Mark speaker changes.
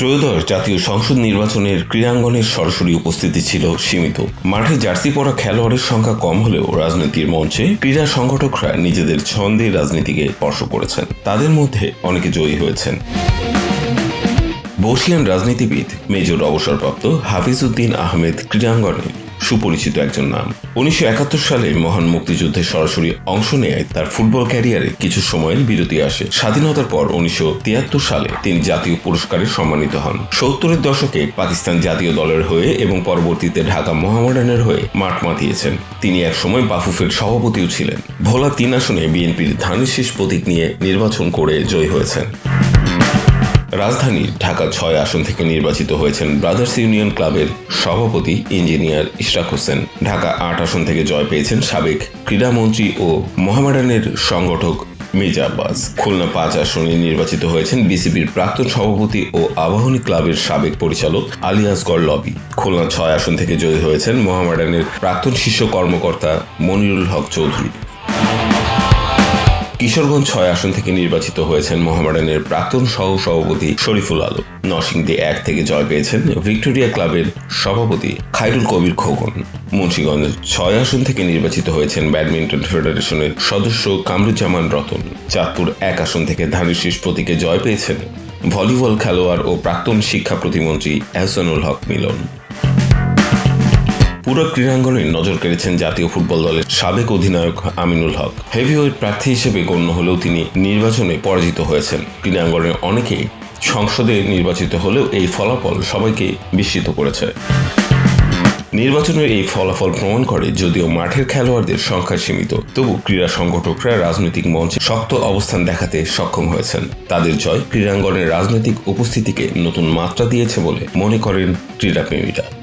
Speaker 1: ত্রয়োদশ জাতীয় সংসদ নির্বাচনের ক্রীড়াঙ্গনের সরাসরি উপস্থিতি ছিল সীমিত। মাঠে জার্সি পরা খেলোয়াড়ের সংখ্যা কম হলেও রাজনীতির মঞ্চে ক্রীড়া সংগঠকরা নিজেদের ছন্দে রাজনীতিকে স্পর্শ করেছেন। তাদের মধ্যে অনেকে জয়ী হয়েছেন। বসিয়ান রাজনীতিবিদ, মেজর অবসরপ্রাপ্ত হাফিজ উদ্দিন আহমেদ ক্রীড়াঙ্গনে সুপরিচিত একজন নাম। উনিশশো একাত্তর সালে মহান মুক্তিযুদ্ধে সরাসরি অংশ নেয় তার ফুটবল ক্যারিয়ারে কিছু সময়ের বিরতি আসে। স্বাধীনতার পর উনিশশো তিয়াত্তর সালে তিনি জাতীয় পুরস্কারে সম্মানিত হন। সত্তরের দশকে পাকিস্তান জাতীয় দলের হয়ে এবং পরবর্তীতে ঢাকা মোহামেডানের হয়ে মাঠ মাতিয়েছেন। তিনি একসময় বাফুফের সভাপতিও ছিলেন। ভোলা তিন আসনে বিএনপির ধানের শেষ প্রতীক নিয়ে নির্বাচন করে জয়ী হয়েছেন। রাজধানীর ঢাকা ছয় আসন থেকে নির্বাচিত হয়েছেন ব্রাদার্স ইউনিয়ন ক্লাবের সভাপতি ইঞ্জিনিয়ার ইশরাক হোসেন। ঢাকা আট আসন থেকে জয় পেয়েছেন সাবেক ক্রীড়ামন্ত্রী ও মোহামেডানের সংগঠক মির্জা আব্বাস। খুলনা পাঁচ আসনে নির্বাচিত হয়েছেন বিসিবির প্রাক্তন সভাপতি ও আবাহনী ক্লাবের সাবেক পরিচালক আলিয়াসগর লবি খুলনা ছয় আসন থেকে জয়ী হয়েছেন মোহামেডানের প্রাক্তন শীর্ষ কর্মকর্তা মনিরুল হক চৌধুরী। কিশোরগঞ্জ ছয় আসন থেকে নির্বাচিত হয়েছেন মোহামেডানের প্রাক্তন সহ সভাপতি শরীফুল আলম। নরসিংদী এক থেকে জয় পেয়েছেন ভিক্টোরিয়া ক্লাবের সভাপতি খায়রুল কবির খোকন। মুন্সিগঞ্জ ছয় আসন থেকে নির্বাচিত হয়েছেন ব্যাডমিন্টন ফেডারেশনের সদস্য কামরুজ্জামান রতন। চাঁদপুর এক আসন থেকে ধানের শীষ প্রতীকে জয় পেয়েছেন ভলিবল খেলোয়াড় ও প্রাক্তন শিক্ষা প্রতিমন্ত্রী এহসানুল হক মিলন। পুরো ক্রীড়াঙ্গনে নজর কেড়েছেন জাতীয় ফুটবল দলের সাবেক অধিনায়ক আমিনুল হক। হেভিওয়েট প্রার্থী হিসেবে গণ্য হলেও তিনি নির্বাচনে পরাজিত হয়েছেন। ক্রীড়াঙ্গনে অনেকেই সংসদে নির্বাচিত হলেও এই ফলাফল সবাইকে বিস্মিত করেছে। নির্বাচনের এই ফলাফল প্রমাণ করে যদিও মাঠের খেলোয়াড়দের সংখ্যা সীমিত, তবু ক্রীড়া সংগঠকরা রাজনৈতিক মঞ্চে শক্ত অবস্থান দেখাতে সক্ষম হয়েছেন। তাদের জয় ক্রীড়াঙ্গনের রাজনৈতিক উপস্থিতিকে নতুন মাত্রা দিয়েছে বলে মনে করেন ক্রীড়াপ্রেমীরা।